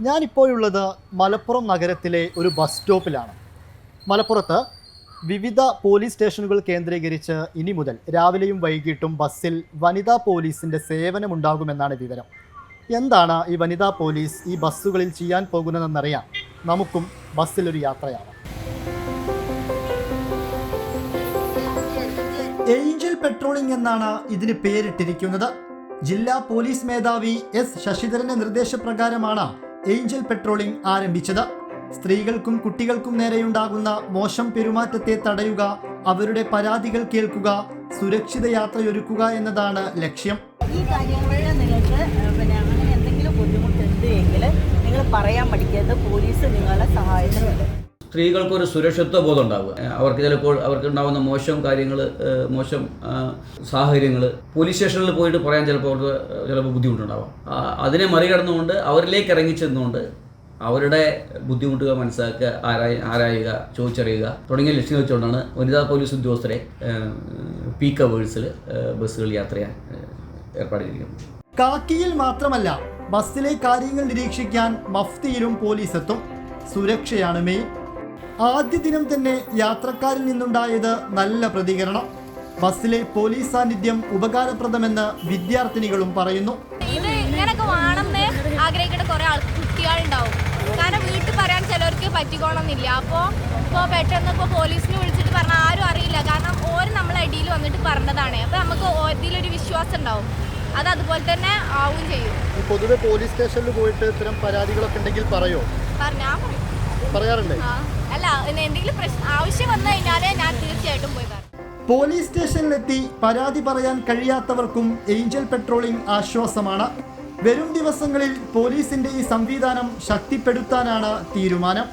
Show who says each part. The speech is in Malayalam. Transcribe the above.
Speaker 1: ഞാനിപ്പോഴുള്ളത് മലപ്പുറം നഗരത്തിലെ ഒരു ബസ് സ്റ്റോപ്പിലാണ്. മലപ്പുറത്ത് വിവിധ പോലീസ് സ്റ്റേഷനുകൾ കേന്ദ്രീകരിച്ച് ഇനി മുതൽ രാവിലെയും വൈകിട്ടും ബസ്സിൽ വനിതാ പോലീസിന്റെ സേവനമുണ്ടാകുമെന്നാണ് വിവരം. എന്താണ് ഈ വനിതാ പോലീസ് ഈ ബസ്സുകളിൽ ചെയ്യാൻ പോകുന്നതെന്നറിയാൻ നമുക്കും ബസ്സിലൊരു യാത്രയാണ്. ഏഞ്ചൽ പെട്രോളിംഗ് എന്നാണ് ഇതിന് പേരിട്ടിരിക്കുന്നത്. ജില്ലാ പോലീസ് മേധാവി എസ് ശശിധരന്റെ നിർദ്ദേശപ്രകാരമാണ് ഏഞ്ചൽ പെട്രോളിംഗ് ആരംഭിച്ചത്. സ്ത്രീകൾക്കും കുട്ടികൾക്കും നേരെയുണ്ടാകുന്ന മോശം പെരുമാറ്റത്തെ തടയുക അവരുടെ പരാതികൾ കേൾക്കുക സുരക്ഷിത യാത്രയൊരുക്കുക എന്നതാണ് ലക്ഷ്യം.
Speaker 2: ഈ കാര്യങ്ങളിൽ നിങ്ങൾക്ക് പിന്നെ അങ്ങനെ എന്തെങ്കിലും ബുദ്ധിമുട്ടുണ്ട് എങ്കിൽ നിങ്ങൾ പറയാൻ പഠിക്കരുത്. പോലീസ് നിങ്ങളെ സഹായിക്കുന്നുണ്ട്.
Speaker 3: സ്ത്രീകൾക്കൊരു സുരക്ഷിത്വ ബോധം ഉണ്ടാവുക അവർക്ക് ചിലപ്പോൾ അവർക്ക് ഉണ്ടാകുന്ന മോശം കാര്യങ്ങൾ മോശം സാഹചര്യങ്ങൾ പോലീസ് സ്റ്റേഷനിൽ പോയിട്ട് പറയാൻ ചിലപ്പോൾ അവർക്ക് ചിലപ്പോൾ ബുദ്ധിമുട്ടുണ്ടാവാം. അതിനെ മറികടന്നുകൊണ്ട് അവരിലേക്ക് ഇറങ്ങി ഇറങ്ങിച്ചെന്നുകൊണ്ട് അവരുടെ ബുദ്ധിമുട്ടുകൾ മനസ്സിലാക്കുക ആരായി ആരായുക ചോദിച്ചറിയുക തുടങ്ങിയ ലക്ഷ്യം വെച്ചുകൊണ്ടാണ് വനിതാ പോലീസ് ഉദ്യോഗസ്ഥരെ പി കവേഴ്സിൽ ബസ്സുകൾ യാത്ര ചെയ്യാൻ ഏർപ്പാട് ചെയ്തിരിക്കുന്നത്
Speaker 1: കാക്കിയിൽ മാത്രമല്ല ബസ്സിലെ കാര്യങ്ങൾ നിരീക്ഷിക്കാൻ മഫ്തിയിലും പോലീസ് എത്തും സുരക്ഷയാണ് മെയിൻ ആദ്യ ദിനം തന്നെ യാത്രക്കാരിൽ നിന്നുണ്ടായത് നല്ല പ്രതികരണം. ബസ്സിലെ പോലീസ് സാന്നിധ്യം ഉപകാരപ്രദമെന്ന് വിദ്യാർത്ഥിനികളും പറയുന്നു.
Speaker 4: ഇത് ഇങ്ങനൊക്കെ വേണമെന്ന് ആഗ്രഹിക്കുന്ന കുറെ ആൾ കുട്ടികളുണ്ടാവും. കാരണം വീട്ടിൽ പറയാൻ ചിലർക്ക് പറ്റിക്കോണമെന്നില്ല അപ്പോൾ ഇപ്പോൾ പെട്ടെന്ന് ഇപ്പോൾ പോലീസിനെ വിളിച്ചിട്ട് പറഞ്ഞാൽ ആരും അറിയില്ല. കാരണം ഓര് നമ്മളെ അടിയിൽ വന്നിട്ട് പറഞ്ഞതാണ്. അപ്പോൾ നമുക്ക് ഇതിലൊരു വിശ്വാസം ഉണ്ടാവും അത് അതുപോലെ തന്നെ ആവും ചെയ്യും.
Speaker 1: പൊതുവെ പോലീസ് സ്റ്റേഷനിൽ പോയിട്ട് ഇത്തരം പരാതികളൊക്കെ ഉണ്ടെങ്കിൽ പറയോ?
Speaker 4: പറഞ്ഞാൽ പറയും
Speaker 1: പറയാറുണ്ട്.
Speaker 4: അല്ല എന്തെങ്കിലും പ്രശ്നം ആവശ്യം വന്നു കഴിഞ്ഞാൽ ഞാൻ തീർച്ചയായിട്ടും പോയി
Speaker 1: പോലീസ് സ്റ്റേഷനിലെത്തി പരാതി പറയാൻ കഴിയാത്തവർക്കും ഏഞ്ചൽ പെട്രോളിംഗ് ആശ്വാസമാണ്. വരും ദിവസങ്ങളിൽ പോലീസിന്റെ ഈ സംവിധാനം ശക്തിപ്പെടുത്താനാണ് തീരുമാനം.